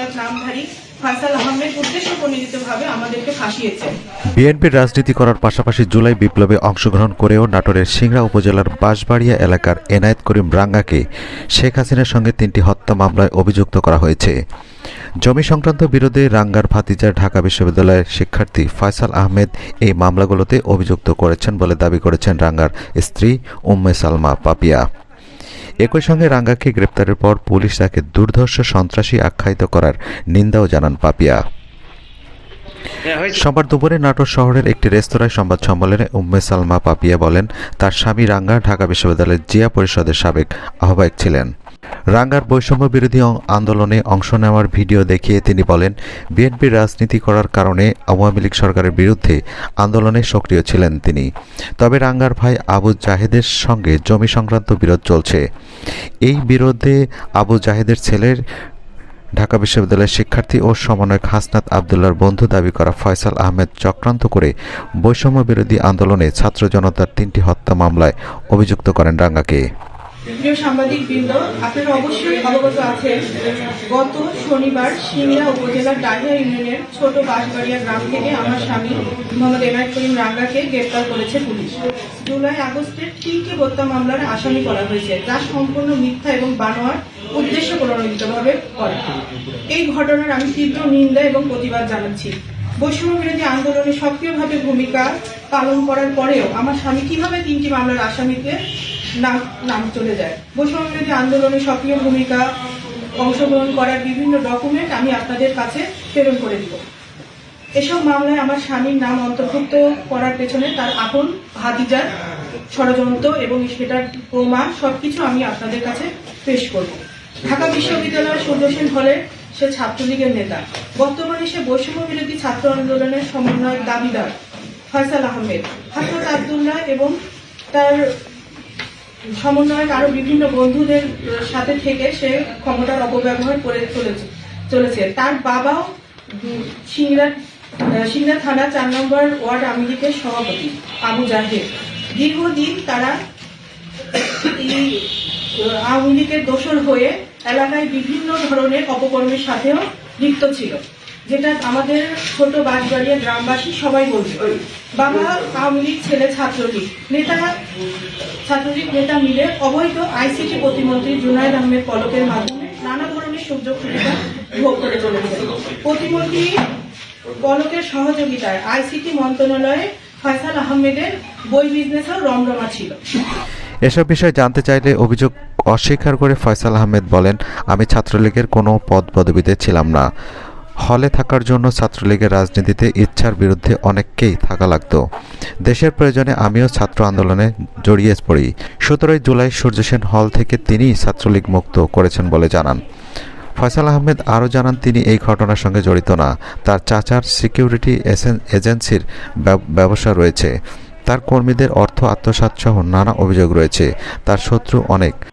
সমন্বয়ক নামধারী বিএনপির রাজনীতি করার পাশাপাশি জুলাই বিপ্লবে অংশগ্রহণ করেও নাটোরের সিংড়া উপজেলার বাঁশবাড়িয়া এলাকার এনায়েত করিম রাঙ্গাকে শেখ হাসিনার সঙ্গে তিনটি হত্যা মামলায় অভিযুক্ত করা হয়েছে। জমি সংক্রান্ত বিরোধে রাঙ্গার ভাতিজার ঢাকা বিশ্ববিদ্যালয়ের শিক্ষার্থী ফয়সাল আহমেদ এই মামলাগুলোতে অভিযুক্ত করেছেন বলে দাবি করেছেন রাঙ্গার স্ত্রী উম্মে সালমা পাপিয়া। একই সঙ্গে রাঙ্গাকে গ্রেপ্তারের পর পুলিশ তাকে দুর্ধর্ষ সন্ত্রাসী আখ্যায়িত করার নিন্দাও জানান পাপিয়া। সোমবার দুপুরে নাটোর শহরের একটি রেস্তোরাঁয় সংবাদ সম্মেলনে উম্মে সালমা পাপিয়া বলেন তার স্বামী রাঙ্গা ঢাকা বিশ্ববিদ্যালয়ের জিয়া পরিষদের সাবেক আহ্বায়ক ছিলেন। রাঙ্গার বৈষম্য বিরোধী আন্দোলনে অংশ নেওয়ার ভিডিও দেখিয়ে তিনি বলেন বিএনপির রাজনীতি করার কারণে আওয়ামী লীগ সরকারের বিরুদ্ধে আন্দোলনে সক্রিয় ছিলেন তিনি। তবে রাঙ্গার ভাই আবু জাহেদের সঙ্গে জমি সংক্রান্ত বিরোধ চলছে। এই বিরোধে আবু জাহেদের ছেলের ঢাকা বিশ্ববিদ্যালয়ের শিক্ষার্থী ও সমন্বয়ক হাসনাত আবদুল্লার বন্ধু দাবি করা ফয়সাল আহমেদ চক্রান্ত করে বৈষম্য বিরোধী আন্দোলনে ছাত্র জনতার তিনটি হত্যা মামলায় অভিযুক্ত করেন রাঙ্গাকে। প্রিয় সাংবাদিক বৃন্দ আপনারা অবশ্যই অবগত আছেন, গত শনিবার সিংড়া উপজেলার ডালিয়া ইউনিয়নের ছোট বাঁশবাড়িয়া গ্রাম থেকে আমার স্বামী মোহাম্মদ এনায়ত করিম রাঙ্গাকে গ্রেপ্তার করেছে পুলিশ। জুলাই আগস্টের তিনটি হত্যা মামলার আসামি করা হয়েছে। যা সম্পূর্ণ মিথ্যা এবং বানোয়ার উদ্দেশ্য প্রণোদিতভাবে করা। এই ঘটনার আমি তীব্র নিন্দা এবং প্রতিবাদ জানাচ্ছি। বৈষম্য বিরোধী আন্দোলনে সক্রিয়ভাবে ভূমিকা পালন করার পরেও আমার স্বামী কীভাবে তিনটি মামলার আসামিতে নাম নাম চলে যায়। বৈষম্য বিরোধী আন্দোলনে সক্রিয় ভূমিকা অংশগ্রহণ করার বিভিন্ন ডকুমেন্ট আমি আপনাদের কাছে প্রেরণ করে দিব। এসব মামলায় আমার স্বামীর নাম অন্তর্ভুক্ত করার পেছনে তার আপন ভাতিজার ষড়যন্ত্র এবং সেটার প্রমাণ সবকিছু আমি আপনাদের কাছে পেশ করব। ঢাকা বিশ্ববিদ্যালয়ের সূর্যসেন হলে সে ছাত্রলীগের নেতা। বর্তমানে সে বৈষম্য বিরোধী ছাত্র আন্দোলনের সমন্বয়ের দাবিদার ফয়সাল আহমেদ। হাসনাত আবদুল্লাহ এবং তার সমন্বয়ক আরও বিভিন্ন বন্ধুদের সাথে থেকে সে ক্ষমতার অপব্যবহার করে চলেছে চলেছে। তার বাবাও সিংড়া সিংড়া থানা চার নম্বর ওয়ার্ড আওয়ামী লীগের সভাপতি, আবু জাহেদ। দীর্ঘদিন তারা আওয়ামী লীগের দোসর হয়ে এলাকায় বিভিন্ন ধরনের অপকর্মের সাথেও লিপ্ত ছিল। যেটা আমাদের ছোট বাঁশবাড়িয়া গ্রামবাসী সবাই বলছে বাবা আওয়ামী লীগ, ছেলে ছাত্রলীগ। নেতা ছাত্রলীগ নেতা মিলে অবৈধ আইসিটি প্রতিমন্ত্রী জুনায়দ আহমেদ পলকের মাধ্যমে নানা ধরনের সুযোগ সুবিধা ভোগ করে চলেছে। প্রতিমন্ত্রী পলকের সহযোগিতায় আইসিটি মন্ত্রণালয়ে ফয়সাল আহমেদের বই বিজনেসও রমরমা ছিল। এসব বিষয়ে জানতে চাইলে অভিযোগ অস্বীকার করে ফয়সাল আহমেদ বলেন, আমি ছাত্রলীগের কোনো পদ পদবিতে ছিলাম না। হলে থাকার জন্য ছাত্রলীগের রাজনীতিতে ইচ্ছার বিরুদ্ধে অনেককেই থাকা লাগতো। দেশের প্রয়োজনে আমিও ছাত্র আন্দোলনে জড়িয়ে পড়ি। সতেরোই জুলাই সূর্যসেন হল থেকে তিনিই ছাত্রলীগ মুক্ত করেছেন বলে জানান। ফয়সাল আহমেদ আরও জানান, তিনি এই ঘটনার সঙ্গে জড়িত না। তার চাচার সিকিউরিটি এজেন্সির ব্যব- ব্যবসা রয়েছে। তার কর্মীদের অর্থ আত্মসাৎ সহ নানা অভিযোগ রয়েছে। তার শত্রু অনেক।